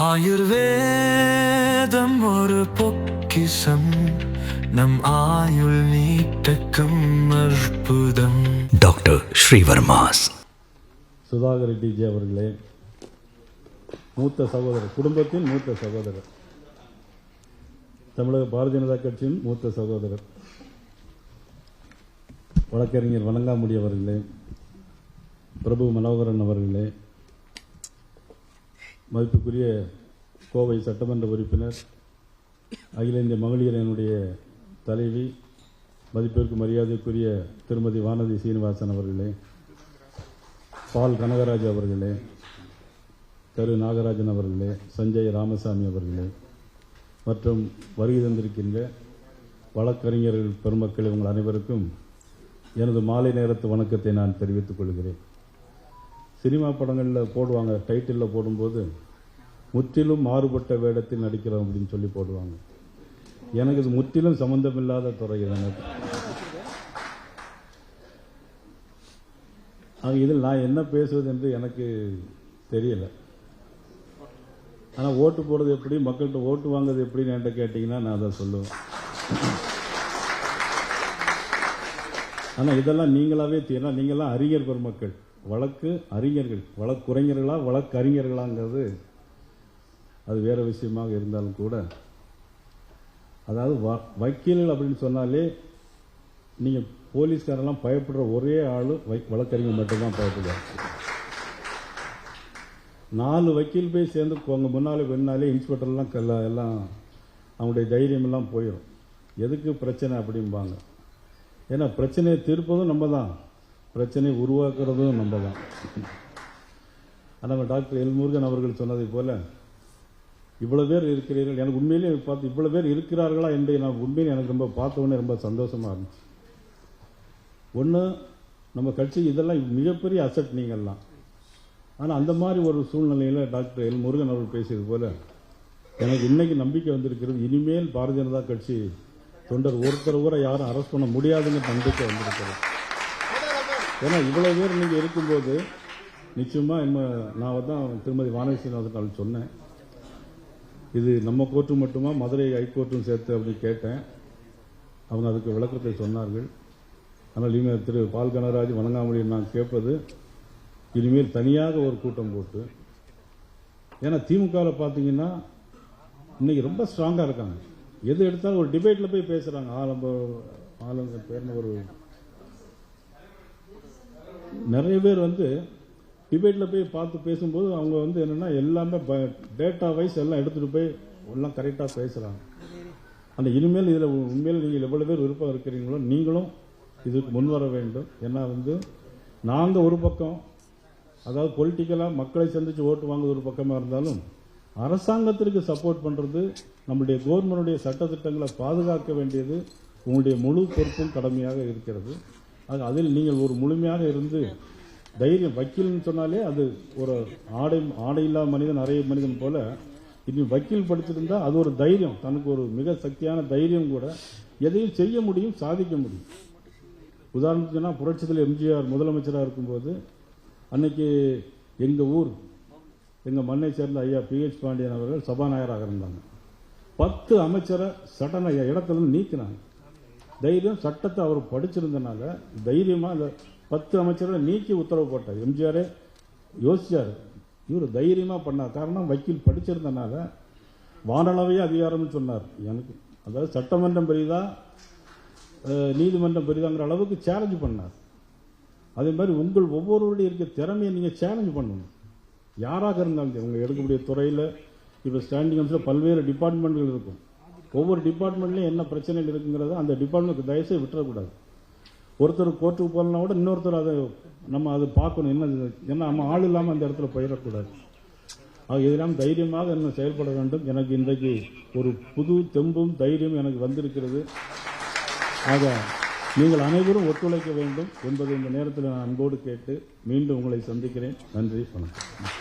ஆயுர்வேதம் ஒரு பொக்கிசம் நம் ஆயுள் நீட்டக்கும் அற்புதம். டாக்டர் ஸ்ரீவர்மாஸ். சுதாகர் ரெட்டிஜி அவர்களே மூத்த சகோதரர் குடும்பத்தின் மூத்த சகோதரர் தமிழக பாரதிய ஜனதா கட்சியின் மூத்த சகோதரர் வழக்கறிஞர் வணங்காமுடி அவர்களே பிரபு மனோகரன் அவர்களே மதிப்புக்குரிய கோவை சட்டமன்ற உறுப்பினர் அகில இந்திய மகளிர் என்னுடைய தலைவி மதிப்பிற்கு மரியாதைக்குரிய திருமதி வானதி சீனிவாசன் அவர்களே பால் கனகராஜ் அவர்களே கரு நாகராஜன் அவர்களே சஞ்சய் ராமசாமி அவர்களே மற்றும் வருகை தந்திருக்கின்ற வழக்கறிஞர்கள் பெருமக்கள் உங்கள் அனைவருக்கும் எனது மாலை நேரத்து வணக்கத்தை நான் தெரிவித்துக் கொள்கிறேன். சினிமா படங்களில் போடுவாங்க டைட்டிலில் போடும்போது முற்றிலும் மாறுபட்ட வேடத்தில் நடிக்கிறோம் அப்படின்னு சொல்லி போடுவாங்க. எனக்கு இது முற்றிலும் சம்பந்தமில்லாத துறை எனக்கு. இதில் நான் என்ன பேசுவது என்று எனக்கு தெரியல. ஆனால் ஓட்டு போடுறது எப்படி மக்கள்கிட்ட ஓட்டு வாங்குறது எப்படின்னு என்கிட்ட கேட்டிங்கன்னா நான் அதை சொல்லுவேன். ஆனால் இதெல்லாம் நீங்களாவே தீரா நீங்களாம் அறிஞர் பெருமக்கள். வழக்கு அறிஞர்கள் வழக்குரைஞர்களா வழக்கறிஞர்களாங்கிறது அது வேறு விஷயமாக இருந்தாலும் கூட அதாவது வ- வக்கீல்கள் அப்படின்னு சொன்னாலே நீங்கள் போலீஸ்காரெல்லாம் பயப்படுற ஒரே ஆள் வழக்கறிஞர் மட்டும்தான் பயப்படுவார். நாலு வக்கீல் போய் சேர்ந்து உங்க முன்னாலே பின்னாலே இன்ஸ்பெக்டர்லாம் கல்ல- எல்லாம் அவங்களுடைய தைரியமெல்லாம் போயிடும் எதுக்கு பிரச்சனை அப்படிம்பாங்க. ஏன்னா பிரச்சனையை தீர்ப்பதும் நம்ம தான் பிரச்சனையை உருவாக்குறதும் நம்ம தான் ஆனால் டாக்டர் எல்முருகன் அவர்கள் சொன்னதை போல இவ்வளோ பேர் இருக்கிறீர்கள் எனக்கு உண்மையிலேயே பார்த்து இவ்வளோ பேர் இருக்கிறார்களா என்று நான் உண்மையிலே எனக்கு ரொம்ப பார்த்தவொடனே ரொம்ப சந்தோஷமாக இருந்துச்சு. ஒன்று நம்ம கட்சி இதெல்லாம் மிகப்பெரிய அசட் நீங்கள்லாம். ஆனால் அந்த மாதிரி ஒரு சூழ்நிலையில் டாக்டர் எல் முருகன் அவர்கள் பேசியது போல எனக்கு இன்றைக்கி நம்பிக்கை வந்திருக்கிறது இனிமேல் பாரதிய ஜனதா கட்சி தொண்டர் ஒருத்தர் கூட யாரும் அரெஸ்ட் பண்ண முடியாதுன்னு நம்பிக்கை வந்திருக்கிறது. ஏன்னா இவ்வளோ பேர் நீங்க இருக்கும்போது நிச்சயமாக நம்ம நான் தான் திருமதி வானதி சீனிவாசன் சொன்னேன். இது நம்ம கோர்ட்டு மட்டுமா மதுரை ஹைகோர்ட்டும் சேர்த்து அப்படின்னு கேட்டேன். அவங்க அதுக்கு விளக்கத்தை சொன்னார்கள். ஆனால் இனிமேல் திரு பால் கனராஜ் வணங்காமொழி நான் கேட்பது இனிமேல் தனியாக ஒரு கூட்டம் போட்டு ஏன்னா திமுகவில் பார்த்தீங்கன்னா இன்னைக்கு ரொம்ப ஸ்ட்ராங்காக இருக்காங்க. எது எடுத்தாலும் ஒரு டிபேட்டில் போய் பேசுகிறாங்க ஆலம்ப ஆலங்க பேர்னு ஒரு நிறைய பேர் வந்து டிபேட்டில் போய் பார்த்து பேசும்போது அவங்க வந்து என்னன்னா எல்லாமே டேட்டா வைஸ் எல்லாம் எடுத்துகிட்டு போய் எல்லாம் கரெக்டாக பேசுகிறாங்க ஆனால் இனிமேல் இதில் உண்மையில் நீங்கள் எவ்வளோ பேர் விருப்பம் இருக்கிறீங்களோ நீங்களும் இதுக்கு முன் வர வேண்டும். ஏன்னா வந்து நாங்கள் ஒரு பக்கம் அதாவது பொலிட்டிக்கலாக மக்களை சந்திச்சு ஓட்டு வாங்குவது ஒரு பக்கமாக இருந்தாலும் அரசாங்கத்திற்கு சப்போர்ட் பண்ணுறது நம்முடைய கவர்மெண்டுடைய சட்டத்திட்டங்களை பாதுகாக்க வேண்டியது உங்களுடைய முழு பொறுப்பும் கடமையாக இருக்கிறது. அது அதில் நீங்கள் ஒரு முழுமையாக இருந்து தைரியம் வக்கீல்னு சொன்னாலே அது ஒரு ஆடை ஆடை இல்லாத மனிதன் அறைய மனிதன் போல இனி வக்கீல் படிச்சிருந்தா அது ஒரு தைரியம் தனக்கு ஒரு மிக சக்தியான தைரியம் கூட எதையும் செய்ய முடியும் சாதிக்க முடியும். உதாரணத்துக்கு சொன்னா புரட்சித்தில் எம்ஜிஆர் முதலமைச்சராக இருக்கும்போது அன்னைக்கு எங்கள் ஊர் எங்கள் மண்ணை சேர்ந்த ஐயா பிஹெச் பாண்டியன் அவர்கள் சபாநாயகராக இருந்தாங்க. பத்து அமைச்சரை சடன இடத்துல இருந்து நீக்கினாங்க. தைரியம் சட்டத்தை அவர் படிச்சிருந்தனால தைரியமாக அந்த பத்து அமைச்சரை நீக்கி உத்தரவு போட்டார். எம்ஜிஆரே யோசிச்சார். இவர் தைரியமாக பண்ணார் காரணம் வக்கீல் படிச்சிருந்தனால வானளவையே அதிகாரம்னு சொன்னார். எனக்கு அதாவது சட்டமன்றம் பெரிதா நீதிமன்றம் பெரிதாங்கிற அளவுக்கு சேலஞ்சு பண்ணார். அதே மாதிரி உங்கள் ஒவ்வொருவருடைய இருக்க திறமையை நீங்கள் சேலஞ்ச் பண்ணணும். யாராக இருந்தாலும் உங்கள் எடுக்கக்கூடிய துறையில் இப்போ ஸ்டாண்டிங் கவுன்சில் பல்வேறு டிபார்ட்மெண்ட்கள் இருக்கும். ஒவ்வொரு டிபார்ட்மெண்ட்லேயும் என்ன பிரச்சனைகள் இருக்குங்கிறத அந்த டிபார்ட்மெண்ட் தயவுசெய்து விட்டுறக்கூடாது. ஒருத்தர் கோர்ட்டுக்கு போகலனா கூட இன்னொருத்தர் அதை நம்ம அதை பார்க்கணும். என்ன ஏன்னா நம்ம ஆள் இல்லாமல் அந்த இடத்துல போயிடக்கூடாது. ஆக இதெல்லாம் தைரியமாக என்ன செயல்பட வேண்டும்? எனக்கு இன்றைக்கு ஒரு புது தெம்பும் தைரியம் எனக்கு வந்திருக்கிறது. ஆக நீங்கள் அனைவரும் ஒத்துழைக்க வேண்டும் என்பதை இந்த நேரத்தில் நான் அன்போடு கேட்டு மீண்டும் உங்களை சந்திக்கிறேன். நன்றி வணக்கம்.